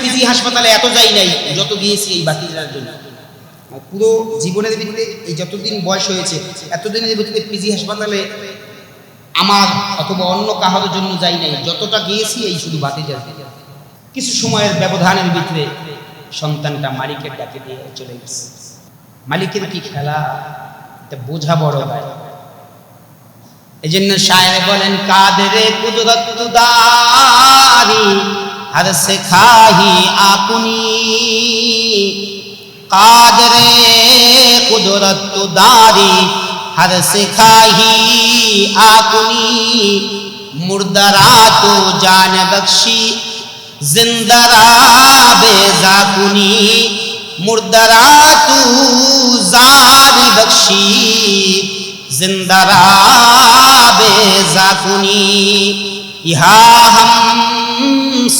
PG হাসপাতালে এত যাই নাই, যত গিয়েছি এই বাতি জ্বালার জন্য। পুরো জীবনের ভিতরে এই যতদিন বয়স হয়েছে, এতদিনের ভিতরে পিজি হাসপাতালে আমার অথবা অন্য কাহার জন্য যাই নাই, যতটা গিয়েছি, এই শুধু বাতি কিছু সময়ের ব্যবধানের ভিতরে সন্তানটা মালিকের ডাকে দিয়ে চলে গেছে। মালিকের কি খেলা? এটা বোঝা বড় এই জন্য সাহেব বলেন, কাদরে কুদরত দারি ہر سکھاہی آپنی قادر قدرت داری، ہر سکھاہی آپنی مردرا تو جان بخشی زندرا بے زاکنی مردرا تو بخشی زندرا بے زاکنی یہاں ہم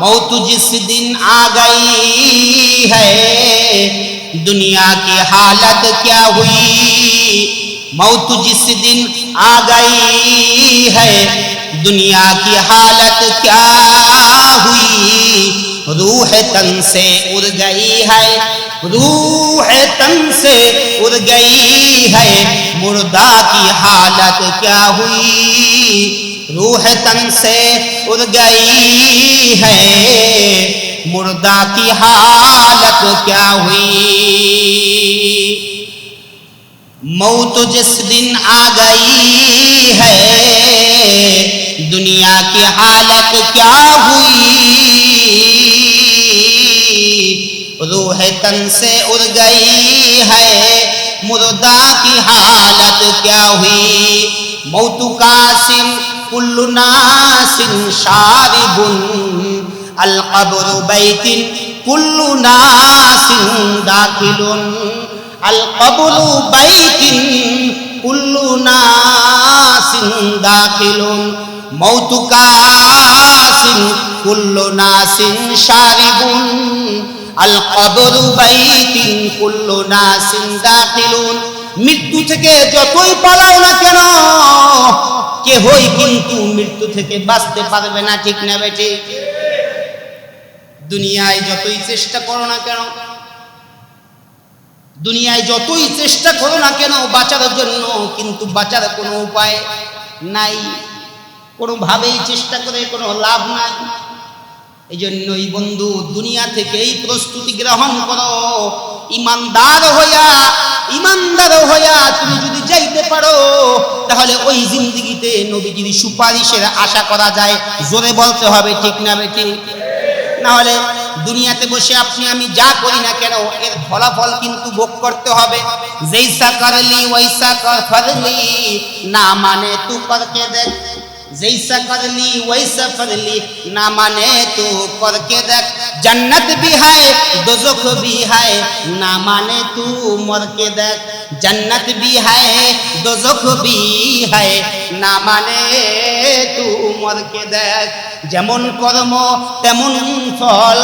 موت جس دن آ گئی ہے، دنیا کی حالت کیا ہوئی؟ موت جس دن آ گئی ہے، دنیا کی حالت کیا ہوئی؟ روح تن سے اڑ گئی ہے روح تن سے اڑ گئی ہے۔ مردہ کی حالت کیا ہوئی؟ روح تن سے اڑ گئی ہے۔ مردہ کی حالت کیا ہوئی؟ موت جس دن آ گئی ہے۔ دنیا کی حالت کیا ہوئی؟ रूह तन से उड़ गई है मुर्दा की हालत क्या हुई मौत कासिम कुल्लु नासिन शारिबुन अल कब्र बैतिन कुल्लु नासिन दाखिलुन अल कब्र बैतिन कुल्लु नासिन दाखिलुन मौत कासिम कुल्लु नासिन शारिबुन আল কবরু বাইতিন কুল্লু নাসিন মৃত্যু থেকে যতই পালাও না কেন, কেহই কিন্তু মৃত্যু থেকে বাঁচতে পারবে না, ঠিক না বেঠে দুনিয়ায় যতই চেষ্টা করো না কেন, দুনিয়ায় যতই চেষ্টা করো না কেন, বাঁচার জন্য কিন্তু বাঁচার কোনো উপায় নাই। কোনোভাবেই চেষ্টা করে কোনো লাভ নাই। এই জন্যই বন্ধু, দুনিয়া থেকেই প্রস্তুতি গ্রহণ করো। ইমানদার হইয়া ইমানদার হইয়া তুমি যদি যাইতে পারো, তাহলে ওই জিন্দিগিতে নবীজির সুপারিশের আশা করা যায়। জোরে বলতে হবে, ঠিক না বেটি না হলে দুনিয়াতে বসে আপনি, আমি যা করি না কেন, এর ফলাফল কিন্তু ভোগ করতে হবে। যেইসা করলি, ওইসা করলি না মানে তু করকে দেখ। जैसा कर ली वैसा कर ली ना माने तो करके देख जन्नत भी है दोजख भी है ना माने तू मर के देख जन्नत भी है दोजख भी है ना माने तू मर के देख যেমন কর্ম তেমন ফল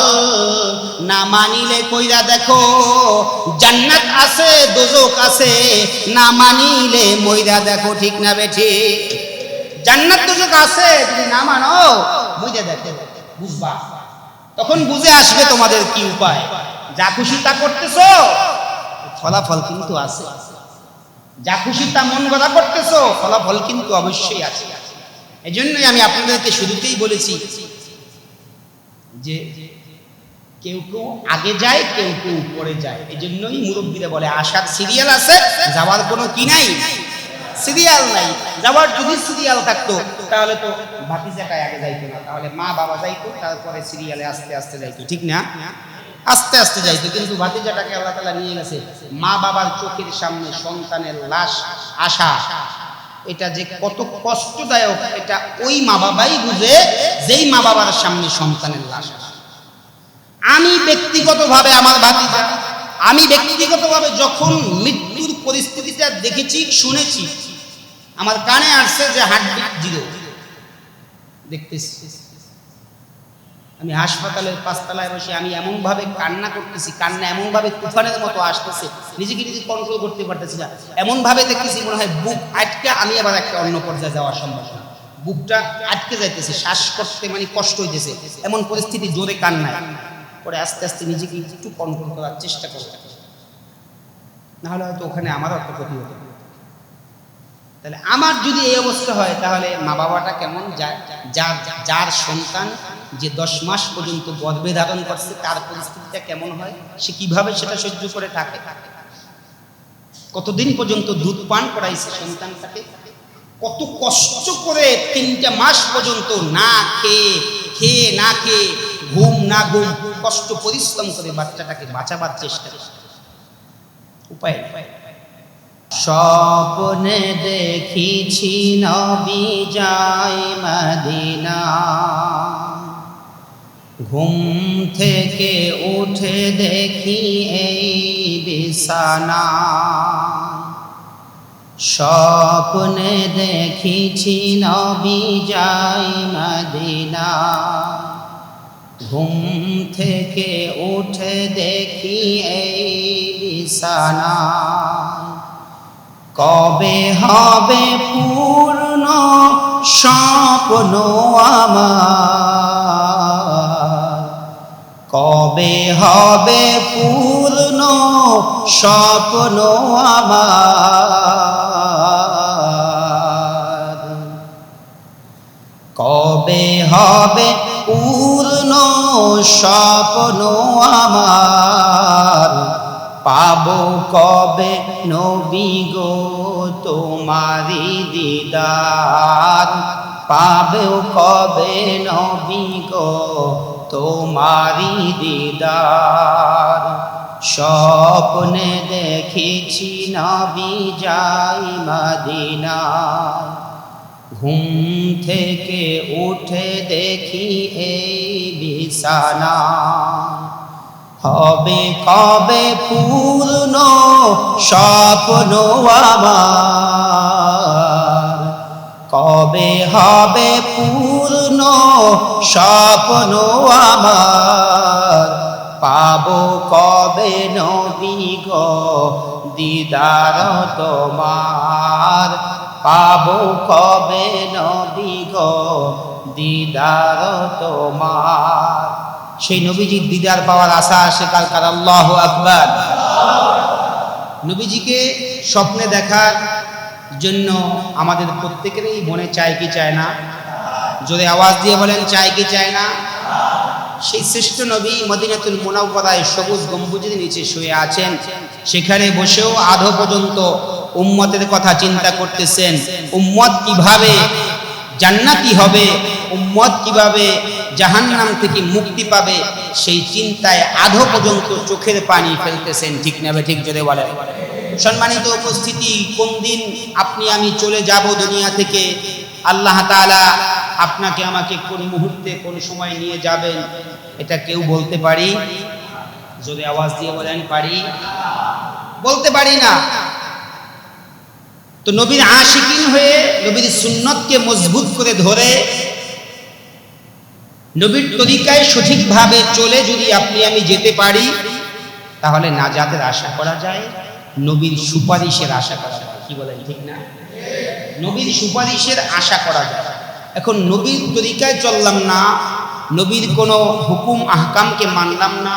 না মানিলে কইরা দেখো জান্নাত আছে দোজক আছে না মানিলে মইরা দেখো ঠিক না বেঠি জান্নাত দুজক আছে যদি না মানো বুঝে দেখে, বুঝবা। তখন বুঝে আসবে তোমাদের কি উপায়। যা খুশি তা করতেছো, ফলাফল কিন্তু আছে। যা খুশি তা মন গড়া করতেছো, ফলাফল কিন্তু অবশ্যই আছে। এই জন্যই আমি আপনাদেরকে শুরুতেই বলেছি যে কেউ কেউ আগে যায়, কেউ কেউ পরে যায়। এই জন্যই মুরব্বীরা বলে আসার সিরিয়াল আছে, যাওয়ার কোনো কি নাই? সিরিয়াল নাই। যাওয়ার যদি সিরিয়াল থাকতো, তাহলে তো ভাতিজাটাই আগে যাইতো না। তাহলে মা বাবা যাইতো, তারপরে সিরিয়ালে আস্তে আস্তে যাইতো, ঠিক না? আস্তে আস্তে যাইতো, কিন্তু ভাতিজাটাকে আল্লাহ তালা নিয়ে গেছে। মা বাবার চোখের সামনে সন্তানের লাশ আসা। এটা যে কত কষ্টদায়ক, এটা ওই মা বাবাই বুঝে যেই মা বাবার সামনে সন্তানের লাশ আমি ব্যক্তিগতভাবে আমার ভাতিজা, আমি ব্যক্তিগতভাবে যখন মৃত্যুর পরিস্থিতিটা দেখেছি, শুনেছি আমার কানে আসছে যে হার্টবিট জিরো। দেখতেছি। আমি হাসপাতালের পাঁচতলায় বসে আমি এমনভাবে কান্না করতেছি, কান্না এমনভাবে তুফানের মতো আসতেছে, নিজেকে নিজে কন্ট্রোল করতে পারতেছি না। এমনভাবে দেখতেছি মনে হয় বুক আটকে আমি আবার একটা অন্য পর্যায়ে যাওয়া সম্ভব বুকটা আটকে যাইতেছে, শ্বাস করতে মানে কষ্ট হইতেছে। এমন পরিস্থিতি জোরে কান্নায়। পরে আস্তে আস্তে নিজেকে একটু কন্ট্রোল করার চেষ্টা করতে না হলে হয়তো ওখানে আমারও একটা ক্ষতি হতো। তাহলে আমার যদি এই অবস্থা হয়, তাহলে মা বাবাটা কেমন যার যার সন্তান যে দশ মাস পর্যন্ত গর্ভে ধারণ করছে, তার পরিস্থিতিটা কেমন হয়? সে কীভাবে সেটা সহ্য করে থাকে? কতদিন পর্যন্ত দুধ পান করাইছে সন্তানটাকে? কত কষ্ট করে তিনটা মাস পর্যন্ত না খেয়ে খেয়ে না খেয়ে, ঘুম না ঘুম, কষ্ট পরিশ্রম করে বাচ্চাটাকে বাঁচাবার চেষ্টা উপায় নেই। স্বপ্নে দেখিছি নবী যায় মদিনা। ঘুম থেকে উঠে দেখি এই বিছানা। স্বপ্নে দেখিছি নবী যায় মদিনা। ঘুম থেকে উঠে দেখি এই বিছানা। কবে হবে পূর্ণ স্বপ্ন আমার? কবে হবে পূর্ণ স্বপ্ন আমার? কবে হবে পূর্ণ স্বপ্ন আমার? পাবো কবে নবী গো তোমারি দিদার? পাবেও কবে নবী গো তোমারি দিদার? স্বপ্নে দেখেছি নবী যাই মদিনা ঘুম থেকে উঠে দেখি এই বিছানা হবে কবে পূর্ণ স্বপ্ন আমার? কবে হবে পূর্ণ স্বপ্ন আমার? পাবো কবে নবী গো দিদার তোমার? পাবো কবে নবী গো দিদার তোমার? সেই নবীজির দিদার পাওয়ার আশা আসে কালকার আল্লাহ আকবার। নবীজিকে স্বপ্নে দেখার জন্য আমাদের প্রত্যেকেরই মনে চায় কি চায় না? যদি আওয়াজ দিয়ে বলেন, চায় কি চায় না? সেই শ্রেষ্ঠ নবী মদিনাতুল মোনাওয়ারায় সবুজ গম্বুজের নিচে শুয়ে আছেন। সেখানে বসেও আধো পর্যন্ত উম্মতের কথা চিন্তা করতেছেন। উম্মত কীভাবে জান্নাতি হবে, উম্মত কীভাবে জাহান্নাম থেকে মুক্তি পাবে, সেই চিন্তায় আধো পর্যন্ত চোখের পানি ফেলতেছেন, ঠিক নেবে ঠিক যদি বলেন। সম্মানিত উপস্থিতি, কোন দিন আপনি আমি চলে যাব দুনিয়া থেকে? আল্লাহ তাআলা আপনাকে আমাকে কোন মুহূর্তে কোন সময় নিয়ে যাবেন, এটা কেউ বলতে পারি? যদি আওয়াজ দিয়ে বলেন, পারি? বলতে পারি না। তো নবীর আশিকিন হয়ে নবীর সুন্নতকে মজবুত করে ধরে নবীর তরিকায় সঠিকভাবে চলে যদি আপনি আমি যেতে পারি, তাহলে নাজাতের আশা করা যায়, নবীর সুপারিশের আশা করা যায়। কি বলেন, ঠিক না? নবীর সুপারিশের আশা করা যায়। এখন নবীর তরিকায় চললাম না, নবীর কোনো হুকুম, আহকামকে মানলাম না,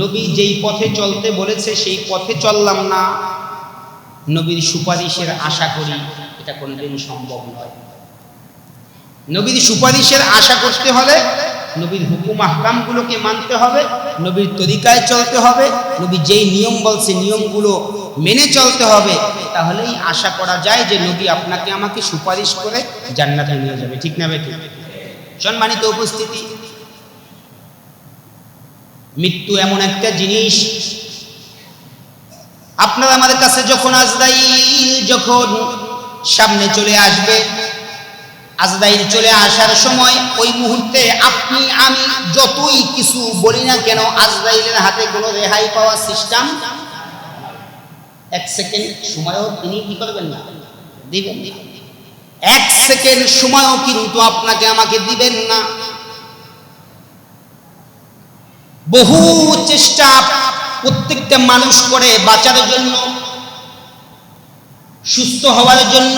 নবী যেই পথে চলতে বলেছে সেই পথে চললাম না নবীর সুপারিশের আশা করি এটা কোনোদিন সম্ভব নয়। নবীর সুপারিশের আশা করতে হলে নবীর হুকুম আহকামগুলোকে মানতে হবে, নবীর তরিকায় চলতে হবে, নবী যেই নিয়ম বলছে নিয়মগুলো মেনে চলতে হবে, তাহলেই আশা করা যায় যে নবী আপনাকে আমাকে সুপারিশ করে জান্নাতে নিয়ে যাবে। ঠিক না বেটি সম্মানিত উপস্থিতি, মৃত্যু এমন একটা জিনিস আপনার আমাদের কাছে যখন আজদাইল যখন সামনে চলে আসবে আজদাইল চলে আসার সময় ওই মুহূর্তে আপনি, আমি যতই কিছু বলি না কেন আজদাইলের হাতে কোনো রেহাই পাওয়ার সিস্টেম এক সেকেন্ড সময়ও তিনি কি করবেন না দিবেন। এক সেকেন্ড সময়ও কিন্তু আপনাকে আমাকে দিবেন না বহু চেষ্টা প্রত্যেকটা মানুষ করে বাঁচার জন্য সুস্থ হওয়ার জন্য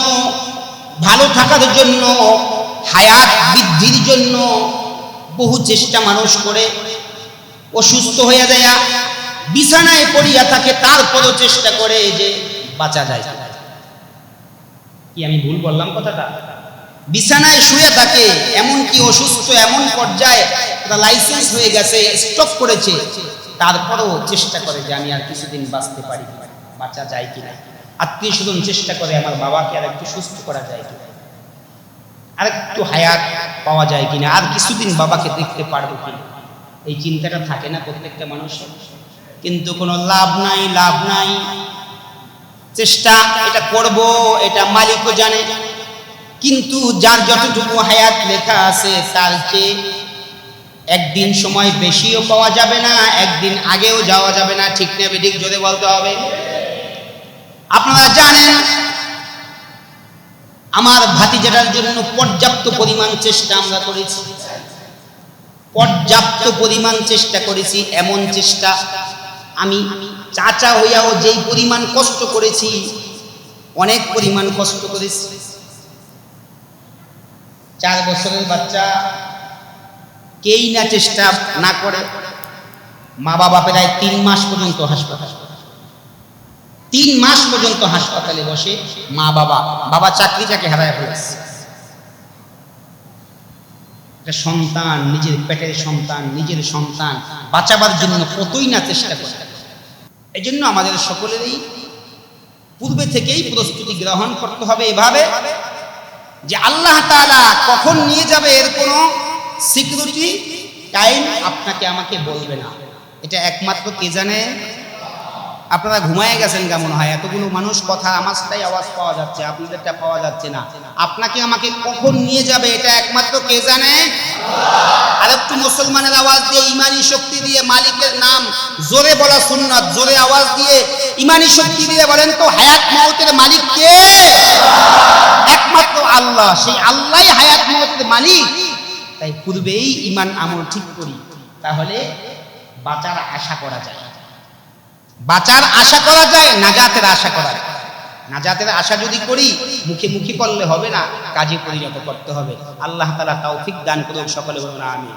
ভালো থাকার জন্য হায়াত বৃদ্ধির জন্য বহু চেষ্টা মানুষ করে। অসুস্থ হয়ে যায় বিছানায় পড়িয়া থাকে তারপরও চেষ্টা করে যে বাঁচা যায়। কি আমি ভুল বললাম কথাটা? বিছানায় শুয়ে থাকে এমন কি অসুস্থ এমন পর্যায়ে লাইসেন্স হয়ে গেছে স্টপ করেছে। তারপরও চেষ্টা করে যে আমি আর কিছুদিন বাঁচতে পারি। বাঁচা যায় কিনা? আত্মীয় স্বজন চেষ্টা করে আমার বাবাকে আর একটু সুস্থ করা যায় কিনা? আর একটু হায়াত পাওয়া যায় কিনা? আর কিছুদিন বাবাকে দেখতে পারব কিনা? এই চিন্তাটা থাকে না প্রত্যেকটা মানুষের। কিন্তু কোনো লাভ নাই লাভ নাই। চেষ্টা, এটা করব, এটা মালিকও জানে। কিন্তু যার যতটুকু হায়াত লেখা আছে, তার চেয়ে একদিন সময় বেশিও পাওয়া যাবে না, একদিন আগেও যাওয়া যাবে না, ঠিক নেবে ঠিক জোরে বলতে হবে। আপনারা জানেন, আমার ভাতিজাটার জন্য পর্যাপ্ত পরিমাণ চেষ্টা আমরা করেছি। পর্যাপ্ত পরিমাণ চেষ্টা করেছি, এমন চেষ্টা আমি চাচা হইয়াও যেই পরিমাণ কষ্ট করেছি, অনেক পরিমাণ কষ্ট করেছি। চার বছরের বাচ্চা কেই না চেষ্টা না করে, মা বাবা প্রায় তিন মাস পর্যন্ত হাসপাতাল তিন মাস পর্যন্ত হাসপাতালে বসে মা বাবা বাবা চাকরি চাকরিটাকে হারায় ফেলেছে সন্তান, নিজের পেটের সন্তান, নিজের সন্তান বাঁচাবার জন্য কতই না চেষ্টা করে। এই জন্য আমাদের সকলেরই পূর্বে থেকেই প্রস্তুতি গ্রহণ করতে হবে এভাবে যে আল্লাহ তাআলা কখন নিয়ে যাবে এর কোনো সিকিউরিটি টাইম আপনাকে আমাকে বলবে না। এটা একমাত্র কে জানে? আপনারা ঘুমায় গেছেন কেমন হয়, এতগুলো মানুষ কথা আমারটাই আওয়াজ পাওয়া যাচ্ছে, আপনাদেরটা পাওয়া যাচ্ছে না। আপনাকে আমাকে কখন নিয়ে যাবে, এটা একমাত্র কে জানে? আর একটু মুসলমানের আওয়াজ দিয়ে, ইমানি শক্তি দিয়ে, মালিকের নাম, জোরে বলা সুন্নাত, জোরে আওয়াজ দিয়ে, ইমানি শক্তি দিয়ে বলেন তো, হায়াত মৌতের মালিক কে? একমাত্র আল্লাহ, সেই আল্লাহই হায়াত মৌতের মালিক। তাই পূর্বেই ইমান আমল ঠিক করি, তাহলে বাঁচার আশা করা যায়। বাঁচার আশা করা যায়, নাজাতের আশা করা যায়। নাজাতের আশা যদি করি, মুখে মুখে করলে হবে না, কাজে পরিণত করতে হবে। আল্লাহ তালা তৌফিক দান করুন সকলে বলুন আমি